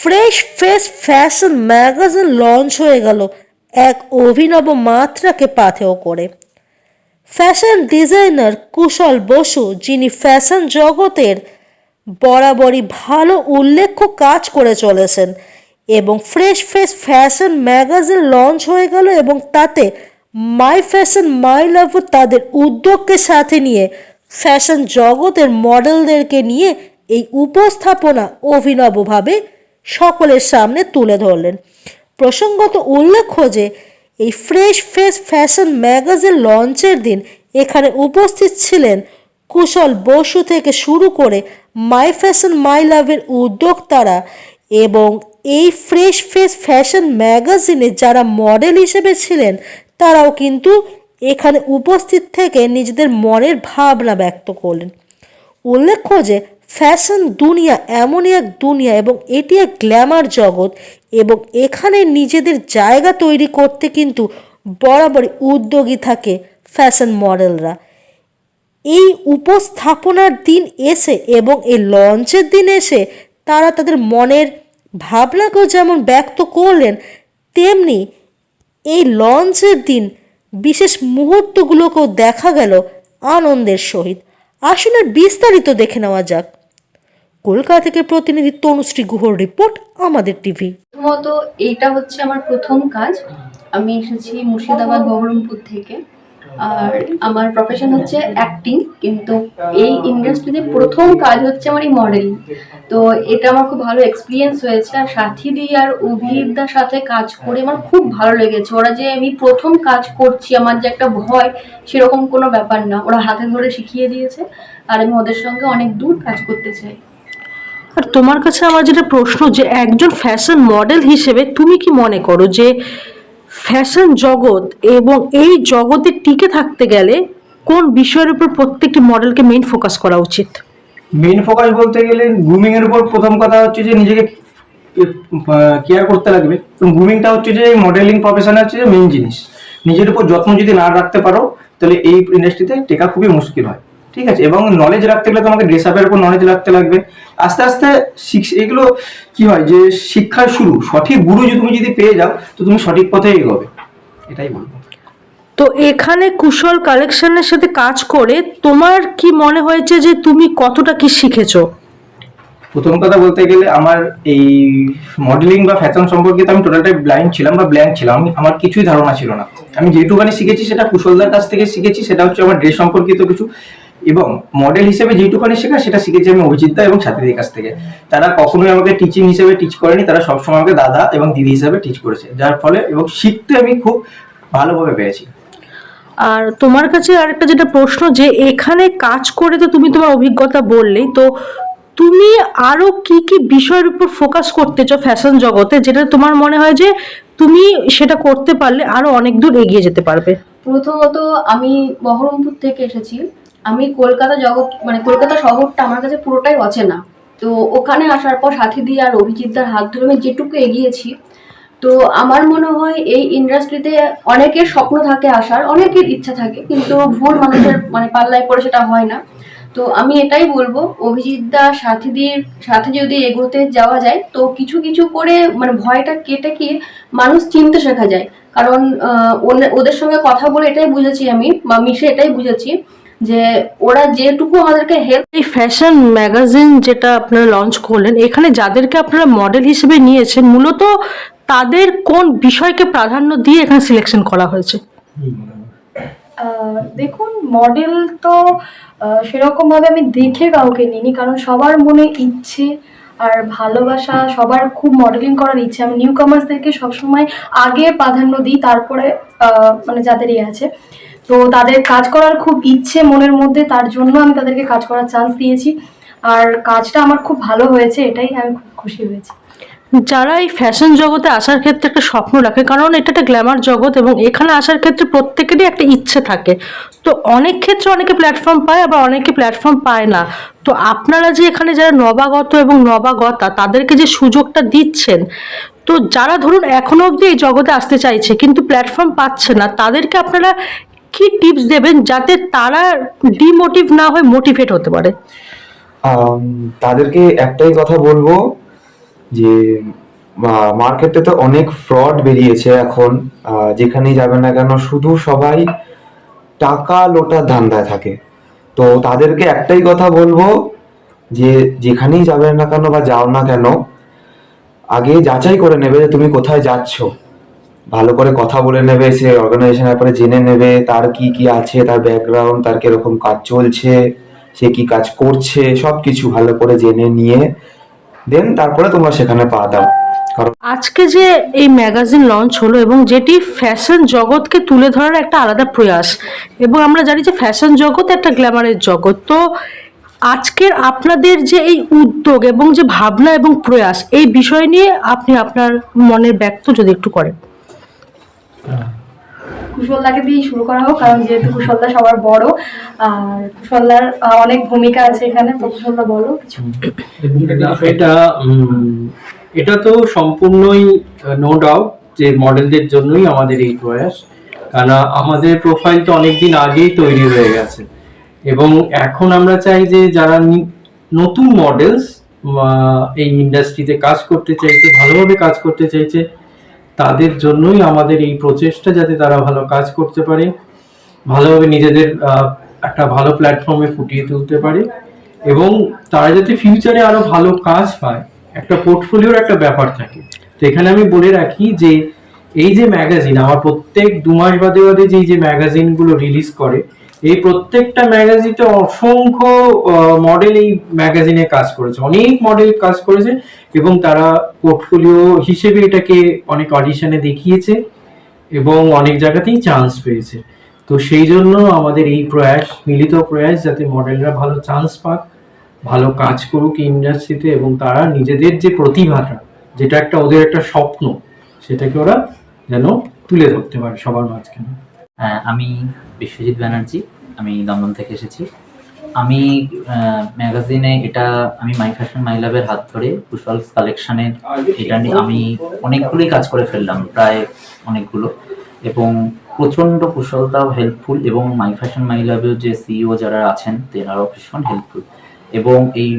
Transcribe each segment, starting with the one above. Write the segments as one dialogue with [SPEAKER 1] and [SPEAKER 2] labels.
[SPEAKER 1] Fresh face fashion magazine launch হয়ে গেল। এক অভিনব মাত্রাকে পাথেয় করে। ফ্যাশন ডিজাইনার কুশল বসু, যিনি ফ্যাশন জগতের বরাবরই ভালো উল্লেখ্য কাজ করে চলেছেন এবং fresh fresh fashion magazine launch হয়ে গেল এবং তাতে মাই ফ্যাশন, মাই লাভ তাদের উদ্যোগকে সাথে নিয়ে ফ্যাশন জগতের মডেলদেরকে নিয়ে এই উপস্থাপনা অভিনবভাবে সকলের সামনে তুলে ধরলেন। প্রসঙ্গত উল্লেখ্য যে, এই ফ্রেশ ফেস ফ্যাশন ম্যাগাজিন লঞ্চের দিন এখানে উপস্থিত ছিলেন কুশল বসু থেকে শুরু করে মাই ফ্যাশন মাই লাভের উদ্যোক্তারা এবং এই ফ্রেশ ফেস ফ্যাশন ম্যাগাজিনে যারা মডেল হিসেবে ছিলেন, তারাও কিন্তু এখানে উপস্থিত থেকে নিজেদের মনের ভাবনা ব্যক্ত করলেন। উল্লেখ্য যে ফ্যাশন দুনিয়া এমনই এক দুনিয়া এবং এটি এক গ্ল্যামার জগৎ এবং এখানে নিজেদের জায়গা তৈরি করতে কিন্তু বরাবরই উদ্যোগী থাকে ফ্যাশন মডেলরা। এই উপস্থাপনার দিন এসে এবং এই লঞ্চের দিন এসে তারা তাদের মনের ভাবনাকেও যেমন ব্যক্ত করলেন, তেমনি এই লঞ্চের দিন বিশেষ মুহূর্তগুলোকেও দেখা গেল আনন্দের সহিত। আর বিস্তারিত দেখে নেওয়া যাক। কলকাতা থেকে প্রতিনিধি তনুশ্রী গুহর রিপোর্ট আমাদের টিভি।
[SPEAKER 2] প্রথমত এটা হচ্ছে আমার প্রথম কাজ। আমি এসেছি মুর্শিদাবাদ বহরমপুর থেকে। আর আমার প্রফেশন হচ্ছে অ্যাক্টিং কিন্তু এই ইন্ডাস্ট্রিতে প্রথম কাজ হচ্ছে আমার এই মডেলিং তো এটা আমার খুব ভালো এক্সপিরিয়েন্স হয়েছে। আর সাথী সাথীদি আর অভিদার সাথে কাজ করে আমার খুব ভালো লেগেছে। ওরা যে আমি প্রথম কাজ করছি, আমার যে একটা ভয়, সেরকম কোনো ব্যাপার না। ওরা হাতে ধরে শিখিয়ে দিয়েছে। আর আমি ওদের সঙ্গে অনেক দূর কাজ করতে চাই।
[SPEAKER 1] আর তোমার কাছে আমার যেটা প্রশ্ন যে একজন ফ্যাশন মডেল হিসেবে তুমি কি মনে করো যে ফ্যাশন জগৎ এবং এই জগতে টিকে থাকতে গেলে কোন বিষয়ের উপর প্রত্যেকটি মডেলকে মেইন ফোকাস করা উচিত?
[SPEAKER 3] মেইন ফোকাস বলতে গেলে গ্রুমিং এর উপর প্রথম কথা হচ্ছে যে নিজেকে কেয়ার করতে লাগবে। গ্রুমিংটা হচ্ছে যে মডেলিং প্রফেশনে হচ্ছে যে মেইন জিনিস। নিজের উপর যত্ন যদি না রাখতে পারো, তাহলে এই ইন্ডাস্ট্রিতে টেকা খুবই মুশকিল হয়। ঠিক আছে? এবং নলেজ রাখতে গেলে তোমাকে ড্রেস আপের উপর নলেজ রাখতে লাগবে। আস্তে আস্তে এগুলো কি হয় যে শিক্ষার শুরু। সঠিক গুরু যদি তুমি যদি পেয়ে যাও তো তুমি সঠিক পথে এগোবে। এটাই বলব।
[SPEAKER 1] তো এখানে কুশল কালেকশনের সাথে কাজ করে তোমার কি মনে হয়েছে যে তুমি কতটা কি শিখেছো?
[SPEAKER 3] প্রথম কথা বলতে গেলে আমার এই মডেলিং বা ফ্যাশন সম্পর্কে তো আমি টোটালটাই ব্লাইন্ড ছিলাম বা ব্ল্যাঙ্ক ছিলাম। আমি আমার কিছুই ধারণা ছিল না। আমি যেটুকানি শিখেছি সেটা কুশলদার কাছ থেকে শিখেছি সেটা হচ্ছে আমার ড্রেস সম্পর্কিত কিছু। এবং মডেল হিসেবে যেটুকানি শেখা সেটা শিখেছি আমি অভিজিৎদা এবং ছাত্রীদের কাছ থেকে। তারা কখনোই আমাকে টিচিং হিসেবে টিচ করেনি তারা সবসময় আমাকে দাদা এবং দিদি হিসেবে টিচ করেছে। যার ফলে এবং শিখতে আমি খুব ভালোভাবে পেয়েছি
[SPEAKER 1] আর তোমার কাছে আরেকটা যেটা প্রশ্ন যে এখানে কাজ করে তো তুমি তোমার অভিজ্ঞতা বললেই তো তুমি আরও কি কি বিষয়ের উপর ফোকাস করতে চাও ফ্যাশন জগতে যেটা তোমার মনে হয় যে তুমি সেটা করতে পারলে আরও অনেক দূর এগিয়ে যেতে পারবে?
[SPEAKER 2] প্রথমত আমি বহরমপুর থেকে এসেছি। আমি কলকাতা জগৎ মানে কলকাতা শহরটা আমার কাছে পুরোটাই অচেনা। তো ওখানে আসার পর সাথীদি আর অভিজিৎদার হাত ধরে আমি যেটুকু এগিয়েছি, তো আমার মনে হয় এই ইন্ডাস্ট্রিতে অনেকের স্বপ্ন থাকে আসার, অনেকের ইচ্ছা থাকে, কিন্তু ভুল মানুষের মানে পাল্লায় পড়ে সেটা হয় না। তো আমি এটাই বলব, অভিজিৎদা, সাথীদির সাথে যদি এগোতে যাওয়া যায়, তো কিছু কিছু করে মানে ভয়টা কেটে গিয়ে মানুষ চিনতে শেখা যায়। কারণ ওদের সঙ্গে কথা বলে এটাই বুঝেছি আমি, বা মিশে এটাই বুঝেছি যে ওরা যেটুকু আমাদেরকে হেল্প
[SPEAKER 1] এই ফ্যাশন ম্যাগাজিন যেটা আপনারা লঞ্চ করলেন এখানে যাদেরকে আপনারা মডেল হিসেবে নিয়েছেন মূলত তাদের কোন বিষয়কে প্রাধান্য দিয়ে এখানে সিলেকশন করা হয়েছে?
[SPEAKER 4] দেখুন মডেল তো সেরকমভাবে আমি দেখে কাউকে নিইনি কারণ সবার মনে ইচ্ছে আর ভালোবাসা সবার খুব মডেলিং করার ইচ্ছে। আমি নিউ কামার্সদেরকে সবসময় আগে প্রাধান্য দিই তারপরে মানে যাদের ইয়ে আছে। তো তাদের কাজ করার খুব ইচ্ছে মনের মধ্যে, তার জন্য আমি তাদেরকে কাজ করার চান্স দিয়েছি। আর কাজটা আমার খুব ভালো হয়েছে, এটাই আমি খুব খুশি হয়েছি।
[SPEAKER 1] যারা এই ফ্যাশন জগতে আসার ক্ষেত্রে একটা স্বপ্ন রাখে, কারণ এটা একটা গ্ল্যামার জগৎ এবং এখানে আসার ক্ষেত্রে প্রত্যেকেরই একটা ইচ্ছে থাকে। তো অনেক ক্ষেত্রে অনেকে প্ল্যাটফর্ম পায়, আবার অনেকে প্ল্যাটফর্ম পায় না। তো আপনারা যে এখানে যারা নবাগত এবং নবাগতা, তাদেরকে যে সুযোগটা দিচ্ছেন, তো যারা ধরুন এখনও অবধি এই জগতে আসতে চাইছে, কিন্তু প্ল্যাটফর্ম পাচ্ছে না, তাদেরকে আপনারা কি টিপস দেবেন যাতে তারা ডিমোটিভ না হয়ে মোটিভেট হতে পারে?
[SPEAKER 5] তাদেরকে একটাই কথা বলব যে মার্কেটে তো অনেক ফ্রড বেরিয়েছে এখন। যেখানেই যাবেন না কেন, শুধু সবাই টাকা লোটার ধান্দায় থাকে। তো তাদেরকে একটাই কথা বলব যে, যেখানেই যাবেন না কেন বা যাও না কেন, আগে যাচাই করে নেবে যে তুমি কোথায় যাচ্ছ। ভালো করে কথা বলে নেবে, সে অর্গানাইজেশনের ব্যাপারে জেনে নেবে, তার কি কি আছে, তার ব্যাকগ্রাউন্ড তার কীরকম কাজ চলছে, সে কি কাজ করছে সব কিছু ভালো করে জেনে নিয়ে দেন তারপরে তোমরা সেখানে পা দাও।
[SPEAKER 1] আজকে যে এই ম্যাগাজিন লঞ্চ হলো এবং যেটি ফ্যাশন জগৎকে তুলে ধরার একটা আলাদা প্রয়াস, এবং আমরা জানি যে ফ্যাশন জগৎ একটা গ্ল্যামারের জগৎ। তো আজকের আপনাদের যে এই উদ্যোগ এবং যে ভাবনা এবং প্রয়াস, এই বিষয় নিয়ে আপনি আপনার মনের ব্যক্ত যদি একটু করেন।
[SPEAKER 4] কুশলদাকে দিয়ে শুরু করা হোক কারণ যেহেতু কুশলদা সবার বড় আর কুশলদার অনেক ভূমিকা আছে এখানে তো কুশলদা বলো কিছু।
[SPEAKER 6] এটা এটা তো সম্পূর্ণই নো ডাউট যে মডেলদের জন্যই আমাদের এই প্রয়াস কারণ আমাদের প্রোফাইল তো অনেকদিন আগেই তৈরি হয়ে গেছে। এবং এখন আমরা চাই যে যারা নতুন মডেলস এই ইন্ডাস্ট্রিতে কাজ করতে চাইছে ভালোভাবে কাজ করতে চাইছে তাদের জন্যই আমাদের এই প্রচেষ্টা যাতে তারা ভালো কাজ করতে পারে, ভালোভাবে নিজেদের একটা ভালো প্ল্যাটফর্মে ফুটিয়ে তুলতে পারে এবং তারা যাতে ফিউচারে আরও ভালো কাজ পায়। একটা পোর্টফোলিওর একটা ব্যাপার থাকে। তো এখানে আমি বলে রাখি যে, এই যে ম্যাগাজিন আমার প্রত্যেক দু মাস বাদে বাদে যেই যে ম্যাগাজিনগুলো রিলিজ করে এই প্রত্যেকটা ম্যাগাজিনে অসংখ্য মডেল এই ম্যাগাজিনে কাজ করেছে। অনেক মডেল কাজ করেছে এবং তারা পোর্টফোলিও হিসেবে এটাকে অনেক অডিশনে দেখিয়েছে এবং অনেক জায়গাতেই চান্স পেয়েছে। তো সেই জন্য আমাদের এই প্রয়াস মিলিত প্রয়াস যাতে মডেলরা ভালো চান্স পাক ভালো কাজ করুক ইন্ডাস্ট্রিতে এবং তারা নিজেদের যে প্রতিভাটা যেটা একটা ওদের একটা স্বপ্ন সেটাকে ওরা যেন তুলে ধরতে পারে সবার মাঝখানে।
[SPEAKER 7] হ্যাঁ, আমি বিশ্বজিৎ ব্যানার্জি, আমি দমদম থেকে এসেছি। আমি ম্যাগাজিনে এটা, আমি মাই ফ্যাশন মাই লাভের হাত ধরে কুশলস কালেকশনের এটা নিয়ে আমি অনেকগুলোই কাজ করে ফেললাম, প্রায় অনেকগুলো। এবং প্রচণ্ড কুশলতাও হেল্পফুল এবং মাই ফ্যাশন মাই লাভের যে সিইও যারা আছেন তেনারাও ভীষণ হেল্পফুল এবং এই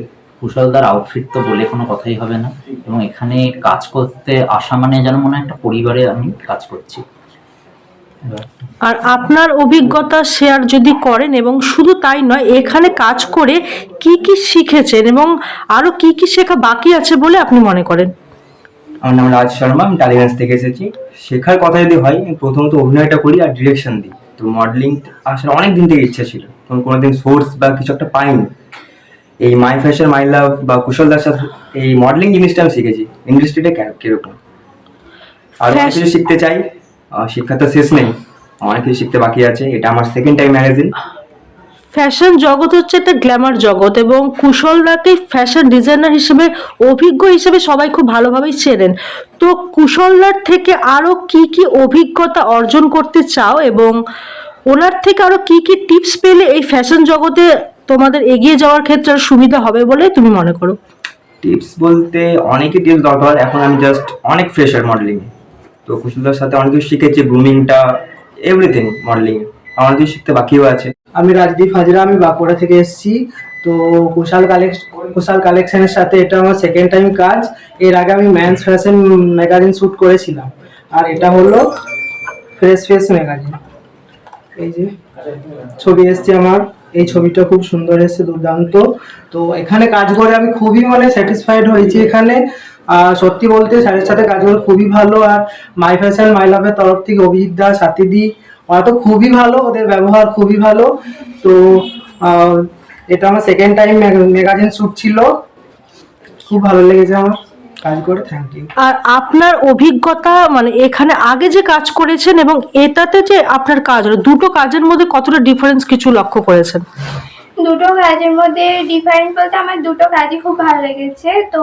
[SPEAKER 7] কুশলদার আউটফিট তো বলে কোনো কথাই হবে না। এবং এখানে কাজ করতে আসা মানে যেন মনে হয় একটা পরিবারে আমি কাজ করছি।
[SPEAKER 1] আর আপনার অভিজ্ঞতা শেয়ার যদি করেন এবং শুধু তাই নয় এখানে কাজ করে কি কি শিখেছেন এবং আরও কি কি শেখা বাকি আছে বলে আপনি মনে করেন?
[SPEAKER 8] আমার নাম রাজ শর্মা আমি টালিগঞ্জ থেকে এসেছি। শেখার কথা যদি হয় আমি প্রথমত অভিনয়টা করি আর ডিরেকশন দিই। তো মডেলিং আসলে অনেক দিন থেকে ইচ্ছা ছিল কোনো কোনোদিন সোর্স বা কিছু একটা পাইনি। এই মাই ফ্যাশন মাই লাভ বা কুশল দাস এই মডেলিং জিনিসটা আমি শিখেছি। ইন্ডাস্ট্রিটা কীরকম? আর কিছু শিখতে চাই। শিক্ষা তো শেষ নেই। অনেক কিছু শিখতে বাকি আছে। এটা আমার সেকেন্ড টাইম ম্যাগাজিন
[SPEAKER 1] ফ্যাশন জগৎ হচ্ছে একটা গ্ল্যামার জগৎ এবং কুশলদাকে ফ্যাশন ডিজাইনার হিসেবে অভিজ্ঞ হিসেবে সবাই খুব ভালোভাবেই চেনেন। তো কুশলদার থেকে আরও কি কি অভিজ্ঞতা অর্জন করতে চাও এবং ওনার থেকে আরও কি কি টিপস পেলে এই ফ্যাশন জগতে তোমাদের এগিয়ে যাওয়ার ক্ষেত্রে সুবিধা হবে বলে তুমি মনে করো?
[SPEAKER 8] টিপস বলতে অনেকই টিপস দরকার। এখন আমি জাস্ট অনেক ফ্রেশার মডেলিং তো কুশলদার সাথে অনেক কিছু শিখেছি গ্রুমিংটা এভরিথিং মডেলিং অনেক কিছু শিখতে বাকিও আছে।
[SPEAKER 9] আমি রাজদীপ হাজরা, আমি বাঁকুড়া থেকে এসেছি। তো কুশাল কালেকশন কুশাল কালেকশনের সাথে এটা আমার সেকেন্ড টাইম কাজ। এর আগে আমি ম্যানস ফ্যাশন ম্যাগাজিন শ্যুট করেছিলাম। আর এটা হলো ফ্রেশ ফেস ম্যাগাজিন এই যে ছবি এসছে আমার। এই ছবিটা খুব সুন্দর এসছে, দুর্দান্ত। তো এখানে কাজ করে আমি খুবই মানে স্যাটিসফাইড হয়েছি এখানে। সত্যি বলতে স্যারের সাথে কাজ করে খুবই ভালো আর মাই ফ্যাশন মাই লাভের তরফ থেকে অভিজিৎ দা সাথীদি ওরা তো খুবই ভালো ওদের ব্যবহার খুবই ভালো। তো আহ, এটা আমার সেকেন্ড টাইম ম্যাগাজিন শ্যুট ছিল। খুব ভালো লেগেছে আমার কাজ করে থ্যাংক ইউ
[SPEAKER 1] আর আপনার অভিজ্ঞতা মানে এখানে আগে যে কাজ করেছেন এবং এটাতে যে আপনার কাজ হলো দুটো কাজের মধ্যে কতটা ডিফারেন্স কিছু লক্ষ্য করেছেন?
[SPEAKER 10] দুটো কাজের মধ্যে ডিফারেন্স বলতে আমার দুটো কাজই খুব ভালো লেগেছে। তো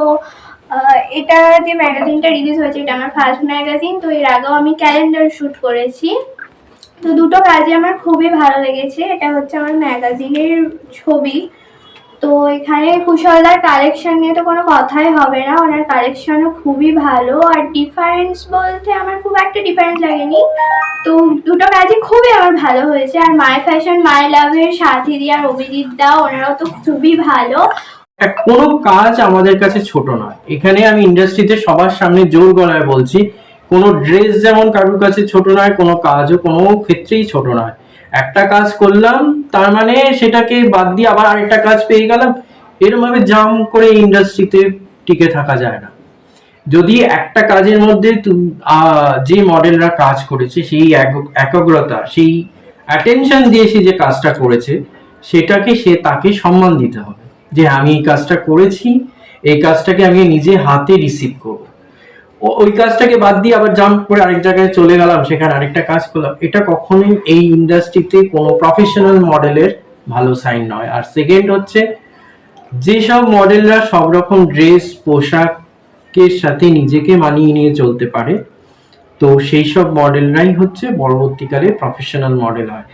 [SPEAKER 10] এটা যে ম্যাগাজিনটা রিলিজ হয়েছে, এটা আমার ফার্স্ট ম্যাগাজিন, তো এর আগেও আমি ক্যালেন্ডার শ্যুট করেছি। তো দুটো কাজই আমার খুবই ভালো লেগেছে। এটা হচ্ছে আমার ম্যাগাজিনের ছবি। তো এখানে কুশলদার কালেকশন নিয়ে তো কোনো কথাই হবে না। ওনার কালেকশনও খুবই ভালো। আর ডিফারেন্স বলতে আমার খুব একটা ডিফারেন্স লাগেনি। তো দুটো কাজই খুবই আমার ভালো হয়েছে। আর মাই ফ্যাশন মাই লাভের সাথী দিয়ে আর অভিজিৎ দা ওনারাও তো খুবই ভালো।
[SPEAKER 6] কোনো কাজ আমাদের কাছে ছোট নয় এখানে আমি ইন্ডাস্ট্রিতে সবার সামনে জোর গলায় বলছি, কোনো ড্রেস যেমন কারোর কাছে ছোট নয়, কোনো কাজও কোনো ক্ষেত্রেই ছোট নয়। একটা কাজ করলাম, তার মানে সেটাকে বাদ দিয়ে আবার আরেকটা কাজ পেয়ে গেলাম। এরকম ভাবে জাম করে ইন্ডাস্ট্রিতে টিকে থাকা যায় না। যদি একটা কাজের মধ্যে যে মডেলরা কাজ করেছে, সেই এক- একাগ্রতা, সেই অ্যাটেনশন দিয়ে সে যে কাজটা করেছে, সেটাকে সে তাকে সম্মান দিতে হবে। যে আমি এই কাজটা করেছি, এই কাজটাকে আমি নিজে হাতে রিসিভ করব। ওই কাজটাকে বাদ দিয়ে আবার জাম্প করে আরেক জায়গায় চলে গেলাম, সেখানে আরেকটা কাজ করলাম। এটা কখনোই এই ইন্ডাস্ট্রিতে কোনো প্রফেশনাল মডেলের ভালো সাইন নয়। আর সেকেন্ড হচ্ছে যেসব মডেলরা সব রকম ড্রেস পোশাকের সাথে নিজেকে মানিয়ে নিয়ে চলতে পারে, তো সেই সব মডেলরাই হচ্ছে পরবর্তীকালে প্রফেশনাল মডেল হয়।